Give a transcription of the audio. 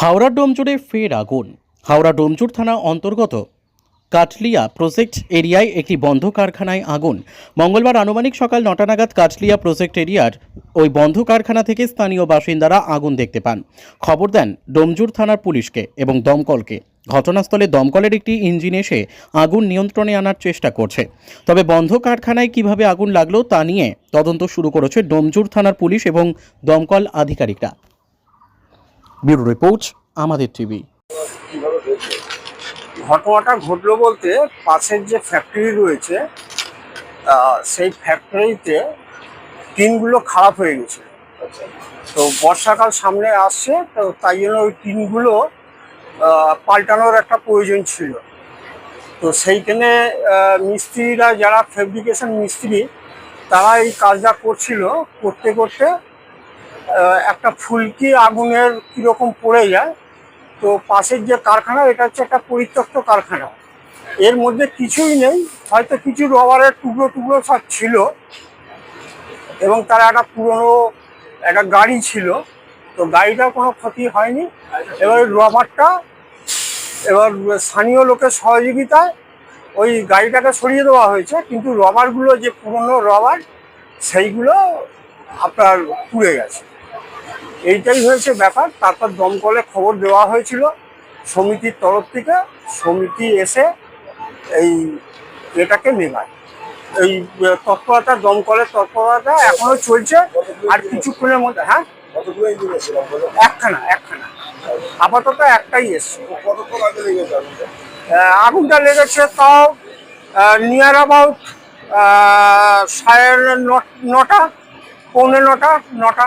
হাওড়া ডোমজুড়ে ফের আগুন। হাওড়া ডোমজুর থানা অন্তর্গত কাটলিয়া প্রজেক্ট এরিয়ায় একটি বন্ধ কারখানায় আগুন। মঙ্গলবার আনুমানিক সকাল নটা নাগাদ কাটলিয়া প্রজেক্ট এরিয়ার ওই বন্ধ কারখানা থেকে স্থানীয় বাসিন্দারা আগুন দেখতে পান। খবর দেন ডোমজুর থানার পুলিশকে এবং দমকলকে। ঘটনাস্থলে দমকলের একটি ইঞ্জিন এসে আগুন নিয়ন্ত্রণে আনার চেষ্টা করছে। তবে বন্ধ কারখানায় কীভাবে আগুন লাগল তা নিয়ে তদন্ত শুরু করেছে ডোমজুর থানার পুলিশ এবং দমকল আধিকারিকরা। ব্যুরো রিপোর্ট, আমাদের টিভি। ঘটনাটা ঘটলো বলতে পাশের যে ফ্যাক্টরি রয়েছে সেই ফ্যাক্টরিতে টিনগুলো খারাপ হয়ে গেছে। তো বর্ষাকাল সামনে আসছে, তো তাই জন্য ওই টিনগুলো পাল্টানোর একটা প্রয়োজন ছিল। তো সেইখানে মিস্ত্রিরা যারা ফেব্রিকেশন মিস্ত্রি, তারা এই কাজটা করছিল, করতে করতে একটা ফুলকি আগুনের কীরকম পড়ে যায়। তো পাশের যে কারখানা, এটা হচ্ছে একটা পরিত্যক্ত কারখানা। এর মধ্যে কিছুই নেই। হয়তো কিছু রবারের টুকরো টুকরো সব ছিল এবং তার একটা পুরনো একটা গাড়ি ছিল। তো গাড়িটার কোনো ক্ষতি হয়নি। এবার রবারটা, এবার স্থানীয় লোকের সহযোগিতায় ওই গাড়িটাকে সরিয়ে দেওয়া হয়েছে। কিন্তু রবারগুলো, যে পুরনো রবার, সেইগুলো আপনার পুড়ে গেছে। এইটাই হয়েছে ব্যাপার। তারপর দমকলে খবর দেওয়া হয়েছিল সমিতির তরফ থেকে। সমিতি এসে এই এটাকে নেবায় এই তৎপরতা দমকলের তৎপরতা এখনও চলছে। আর কিছুক্ষণের মধ্যে হ্যাঁ? একখানা একখানা। আপাতত একটাই এসছে। আগুনটা? লেগেছে তাও নিয়ার অ্যাবাউট সাড়ে নটা পৌনে নটা নটা।